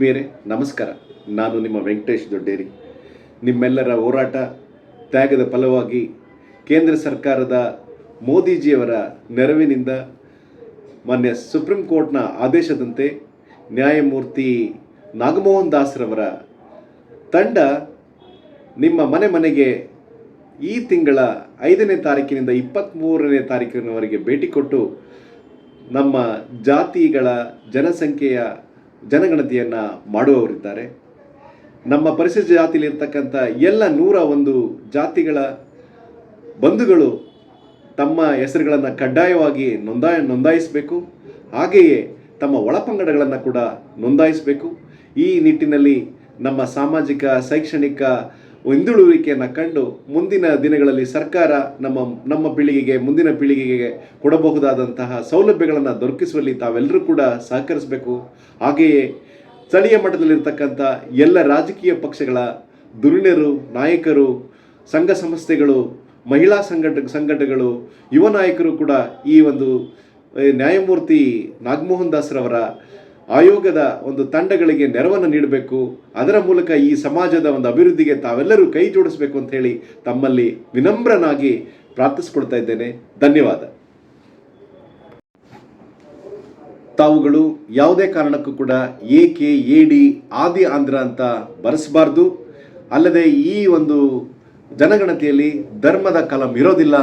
ಆತ್ಮೀಯರೇ, ನಮಸ್ಕಾರ. ನಾನು ನಿಮ್ಮ ವೆಂಕಟೇಶ್ ದೊಡ್ಡೇರಿ. ನಿಮ್ಮೆಲ್ಲರ ಹೋರಾಟ ತ್ಯಾಗದ ಫಲವಾಗಿ ಕೇಂದ್ರ ಸರ್ಕಾರದ ಮೋದಿಜಿಯವರ ನೆರವಿನಿಂದ ಮಾನ್ಯ ಸುಪ್ರೀಂ ಕೋರ್ಟ್ನ ಆದೇಶದಂತೆ ನ್ಯಾಯಮೂರ್ತಿ ನಾಗಮೋಹನ್ ದಾಸ್ರವರ ತಂಡ ನಿಮ್ಮ ಮನೆ ಮನೆಗೆ ಈ ತಿಂಗಳ ಐದನೇ ತಾರೀಕಿನಿಂದ ಇಪ್ಪತ್ತ್ಮೂರನೇ ತಾರೀಕಿನವರೆಗೆ ಭೇಟಿ ಕೊಟ್ಟು ನಮ್ಮ ಜಾತಿಗಳ ಜನಸಂಖ್ಯೆಯ ಜನಗಣತಿಯನ್ನು ಮಾಡುವವರಿದ್ದಾರೆ. ನಮ್ಮ ಪರಿಶಿಷ್ಟ ಜಾತಿಲಿರ್ತಕ್ಕಂಥ ಎಲ್ಲ ನೂರ ಒಂದು ಜಾತಿಗಳ ಬಂಧುಗಳು ತಮ್ಮ ಹೆಸರುಗಳನ್ನು ಕಡ್ಡಾಯವಾಗಿ ನೋಂದಾಯ, ನೋಂದಾಯಿಸಬೇಕು. ಹಾಗೆಯೇ ತಮ್ಮ ಒಳಪಂಗಡಗಳನ್ನು ಕೂಡ ನೋಂದಾಯಿಸಬೇಕು. ಈ ನಿಟ್ಟಿನಲ್ಲಿ ನಮ್ಮ ಸಾಮಾಜಿಕ, ಶೈಕ್ಷಣಿಕ ಹಿಂದುಳುವಿಕೆಯನ್ನು ಕಂಡು ಮುಂದಿನ ದಿನಗಳಲ್ಲಿ ಸರ್ಕಾರ ನಮ್ಮ ನಮ್ಮ ಪೀಳಿಗೆಗೆ, ಮುಂದಿನ ಪೀಳಿಗೆಗೆ ಕೊಡಬಹುದಾದಂತಹ ಸೌಲಭ್ಯಗಳನ್ನು ದೊರಕಿಸುವಲ್ಲಿ ತಾವೆಲ್ಲರೂ ಕೂಡ ಸಹಕರಿಸಬೇಕು. ಹಾಗೆಯೇ ಸ್ಥಳೀಯ ಮಟ್ಟದಲ್ಲಿರ್ತಕ್ಕಂಥ ಎಲ್ಲ ರಾಜಕೀಯ ಪಕ್ಷಗಳ ಧುರೀಣರು ನಾಯಕರು, ಸಂಘ ಸಂಸ್ಥೆಗಳು, ಮಹಿಳಾ ಸಂಘಟ ಸಂಘಟನೆಗಳು ಯುವ ನಾಯಕರು ಕೂಡ ಈ ಒಂದು ನ್ಯಾಯಮೂರ್ತಿ ನಾಗಮೋಹನ್ ದಾಸ್ರವರ ಆಯೋಗದ ಒಂದು ತಂಡಗಳಿಗೆ ನೆರವನ್ನು ನೀಡಬೇಕು. ಅದರ ಮೂಲಕ ಈ ಸಮಾಜದ ಒಂದು ಅಭಿವೃದ್ಧಿಗೆ ತಾವೆಲ್ಲರೂ ಕೈ ಜೋಡಿಸಬೇಕು ಅಂತ ಹೇಳಿ ತಮ್ಮಲ್ಲಿ ವಿನಮ್ರನಾಗಿ ಪ್ರಾರ್ಥಿಸ್ಕೊಳ್ತಾ ಇದ್ದೇನೆ. ಧನ್ಯವಾದ. ತಾವುಗಳು ಯಾವುದೇ ಕಾರಣಕ್ಕೂ ಕೂಡ ಎ ಕೆ ಎ ಡಿ ಆದಿ ಆಂಧ್ರ ಅಂತ ಬರೆಸಬಾರ್ದು. ಅಲ್ಲದೆ ಈ ಒಂದು ಜನಗಣತಿಯಲ್ಲಿ ಧರ್ಮದ ಕಲಂ ಇರೋದಿಲ್ಲ.